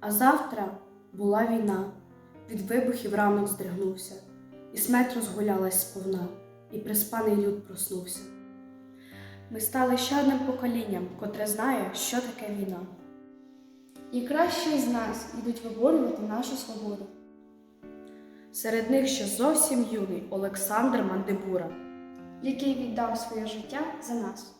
А завтра була війна, від вибухів ранок здригнувся, і смерть розгулялась сповна, і приспаний люд проснувся. Ми стали ще одним поколінням, котре знає, що таке війна. І кращі з нас йдуть виборювати нашу свободу. Серед них ще зовсім юний Олександр Мандибура. який віддав своє життя за нас.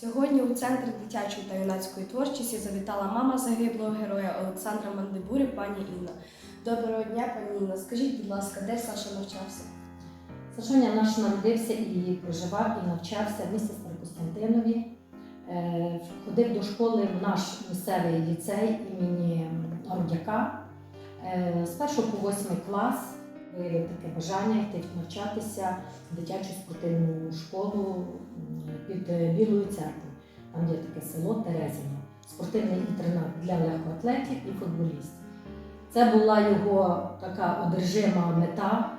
Сьогодні у центрі дитячої та юнацької творчості завітала мама загиблого героя Олександра Мандибурі, пані Інна. Доброго дня, пані Інна. Скажіть, будь ласка, де Саша навчався? Сашоня наш народився і проживав, і навчався в місті Старокостянтинові. Е, Ходив до школи в наш місцевий ліцей імені Рудяка. Е, З першого по восьмий клас таке бажання йти навчатися в дитячу спортивну школу під е, Білою церквою. Там є таке село Терезино, спортивний інтернат для легкоатлетів і футболістів. Це була його така одержима мета.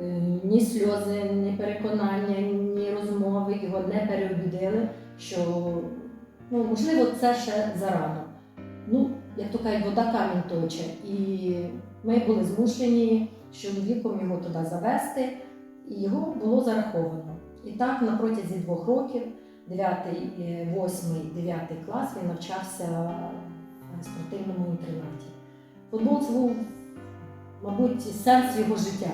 Е, Ні сльози, ні переконання, ні розмови його не переобідили, що ну, можливо це ще зарано. Ну, як то кажуть, вода камінь точе. І ми були змушені з чоловіком його туди завести, і його було зараховано. І так на протязі двох років, 9, 8, 9 клас, він навчався в спортивному інтернаті. Футбол це був, мабуть, сенс його життя.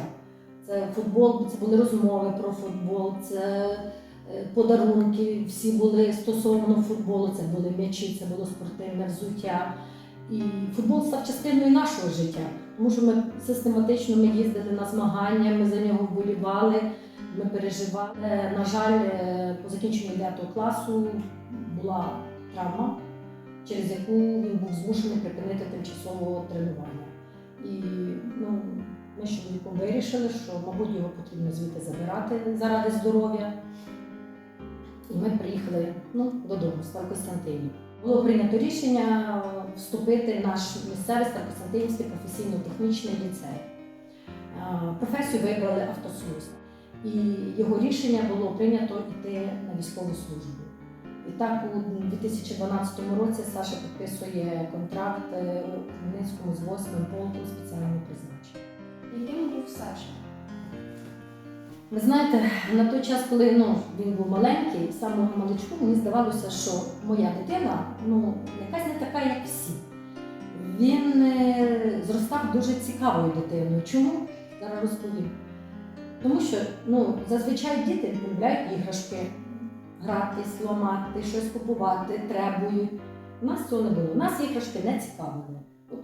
Це футбол, це були розмови про футбол, це е, подарунки, всі були стосовно футболу, це були м'ячі, це було спортивне взуття. І футбол став частиною нашого життя, тому що ми систематично ми їздили на змагання, ми за нього вболівали, ми переживали. Е, На жаль, е, по закінченню 9 класу була травма, через яку він був змушений припинити тимчасово тренування. І ну, ми з чоловіком вирішили, що, мабуть, його потрібно звідти забирати заради здоров'я. І ми приїхали ну, додому, в Старокостянтинів. Було прийнято рішення вступити в наш місцевий Старокостянтинівський професійно-технічний ліцей. Професію вибрали автослюз. І його рішення було прийнято йти на військову службу. І так у 2012 році Саша підписує контракт е, у Хмельницькому з 8 полком спеціального призначення. Яким був Саша? Ви знаєте, на той час, коли ну, він був маленький, самого маличку, мені здавалося, що моя дитина ну, якась не така, як всі. Він е, зростав дуже цікавою дитиною. Чому? Зараз розповім. Тому що ну, зазвичай діти полюбляють іграшки, гратись, ламати, щось купувати, требують. У нас цього не було. У нас іграшки не цікавили. От,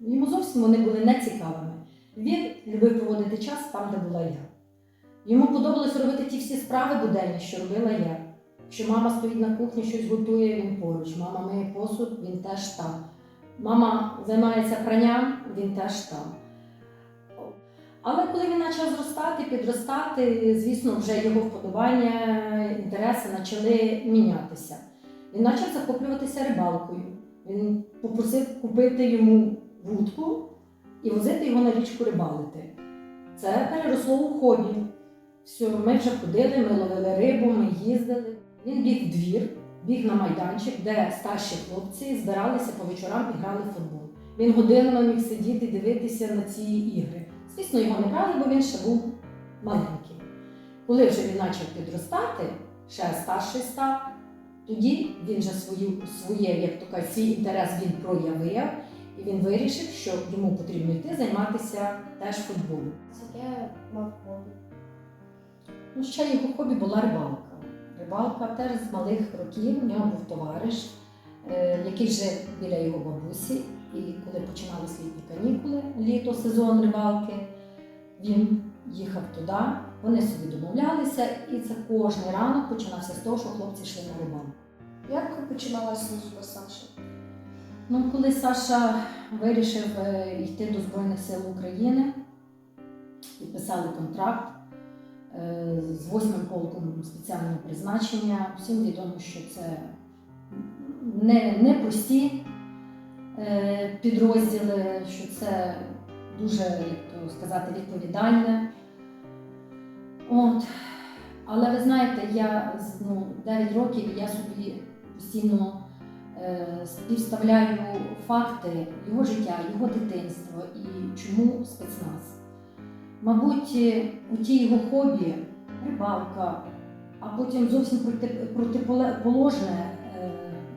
йому зовсім вони були не цікавими. Він любив проводити час там, де була я. Йому подобалось робити ті всі справи буденні, що робила я. Якщо мама стоїть на кухні, щось готує, він поруч. Мама миє посуд, він теж там. Мама займається пранням, він теж там. Але коли він почав зростати, підростати, звісно, вже його вподобання, інтереси почали мінятися. Він почав захоплюватися рибалкою. Він попросив купити йому вудку і возити його на річку рибалити. Це переросло у хобі. Все, ми вже ходили, ми ловили рибу, ми їздили. Він біг в двір, біг на майданчик, де старші хлопці збиралися по вечорам і грали в футбол. Він годинами міг сидіти дивитися на ці ігри. Звісно, його не брали, бо він ще був маленький. Коли вже він почав підростати, ще старший став, тоді він вже свою, своє, як то кажуть, свій інтерес він проявив, і він вирішив, що йому потрібно йти займатися теж футболом. Яке мав хобі? Ну, ще його хобі була рибалка. Рибалка теж з малих років. У нього був товариш, е, який жив біля його бабусі. І коли починалися літні канікули, літо, сезон рибалки, він їхав туди. Вони собі домовлялися, і це кожен ранок починався з того, що хлопці йшли на рибалку. Як починалася служба Саші? Ну, коли Саша вирішив е, йти до Збройних сил України, підписали контракт з восьмим полком спеціального призначення. Всім відомо, що це не, не прості е, підрозділи, що це дуже, як то сказати, відповідальне. От. Але ви знаєте, я ну, 9 років я собі постійно е, співставляю факти його життя, його дитинства і чому спецназ. Мабуть, е, у ті його хобі, рибалка, а потім зовсім протиположне е,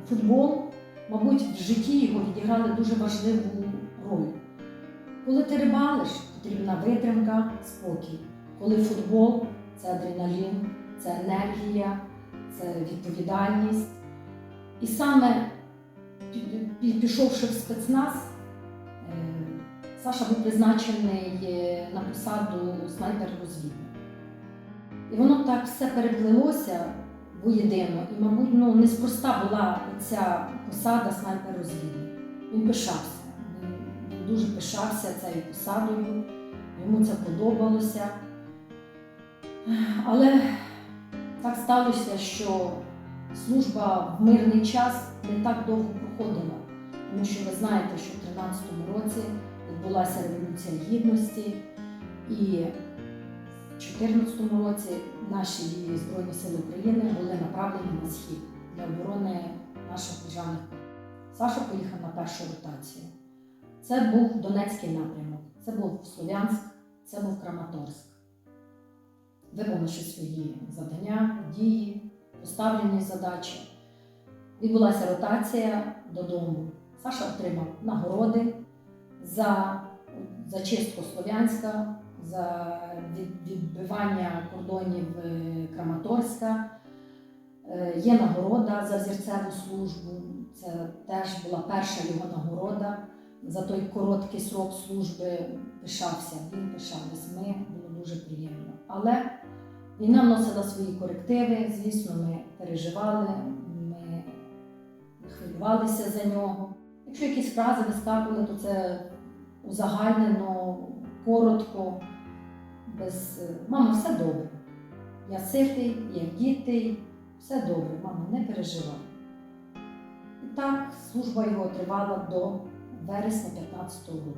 футбол, мабуть, в житті його відіграли дуже важливу роль. Коли ти рибалиш, потрібна витримка, спокій. Коли футбол це адреналін, це енергія, це відповідальність. І саме пі- пі- пішовши в спецназ, Саша був призначений е, на посаду снайпер-розвідника. І воно так все переплилося воєдино. І, мабуть, ну, неспроста була ця посада снайпер-розвідник. Він пишався. Він, дуже пишався цією посадою, йому це подобалося. Але так сталося, що служба в мирний час не так довго проходила, тому що ви знаєте, що в 13-му році відбулася Революція Гідності, і в 14-му році наші Збройні Сили України були направлені на схід для оборони наших державних. Саша поїхав на першу ротацію. Це був Донецький напрямок, це був Слов'янськ, це був Краматорськ. Виконавши свої завдання, дії, поставлені задачі. Відбулася ротація додому. Саша отримав нагороди за зачистку Слов'янська, за відбивання кордонів е, Краматорська. Е, Є нагорода за взірцеву службу. Це теж була перша його нагорода. За той короткий срок служби пишався, він пишався. Ми було дуже приємно. Але війна вносила свої корективи. Звісно, ми переживали, ми хвилювалися за нього. Якщо якісь фрази вискакували, то це узагальнено, коротко, без мама, все добре. Я ситий, я дітей, все добре, мама, не переживай. І так служба його тривала до вересня 15 року.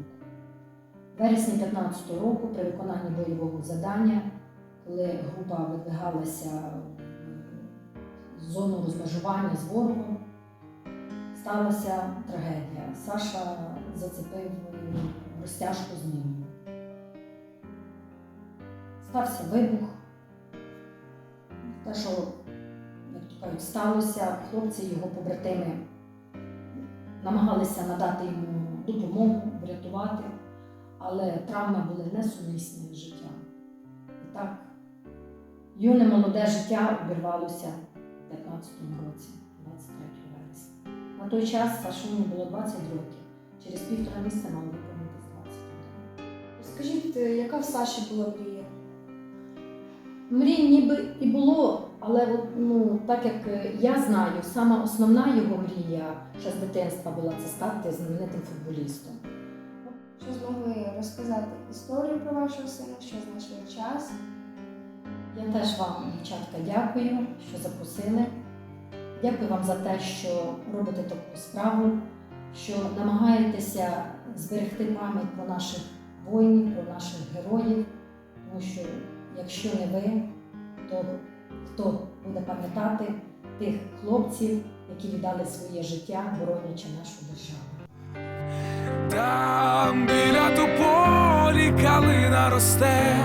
Вересні 15 року при виконанні бойового завдання, коли група видвигалася в зону розмежування з ворогом, сталася трагедія. Саша зацепив розтяжку з міною. Стався вибух. Те, що, як то кажуть, сталося, хлопці, його побратими намагалися надати йому допомогу, врятувати, але травми були несумісні з життям. І так, юне молоде життя обірвалося в 15-му році, 23 вересня. На той час Сашуні було 20 років. Через півтора місяця мав яка в Саші була мрія? Мрій ніби і було, але от, ну, так як е, я знаю, сама основна його мрія ще з дитинства була це стати знаменитим футболістом. Що змогли розказати історію про вашого сина, що знайшли час? Я теж вам, дівчатка, дякую, що запросили. Дякую вам за те, що робите таку справу, що намагаєтеся зберегти пам'ять про наших воїнів, про наших героїв. Тому що якщо не ви, то хто буде пам'ятати тих хлопців, які віддали своє життя, боронячи нашу державу. Там біля тополі калина росте,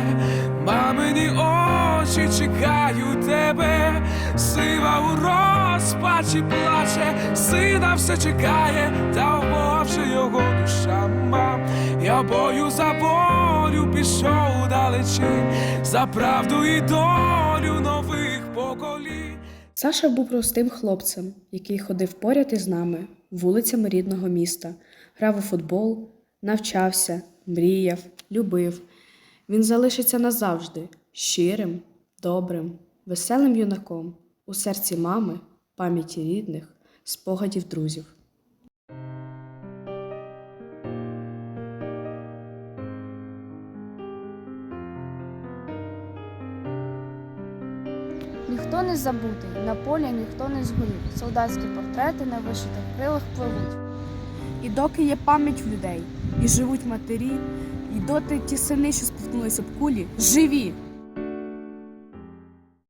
мамині очі чекають тебе, сива у розпачі плаче, сина все чекає, та умовши його душа мам. Я бою за волю пішов далечінь, за правду і долю нових поколінь. Саша був простим хлопцем, який ходив поряд із нами вулицями рідного міста, грав у футбол, навчався, мріяв, любив. Він залишиться назавжди щирим, добрим, веселим юнаком у серці мами, пам'яті рідних, спогадів друзів. Ніхто не забутий, на полі ніхто не згорів. Солдатські портрети на вишитих крилах пливуть. І доки є пам'ять в людей, і живуть матері, і доти ті сини, що спіткнулися б кулі, живі,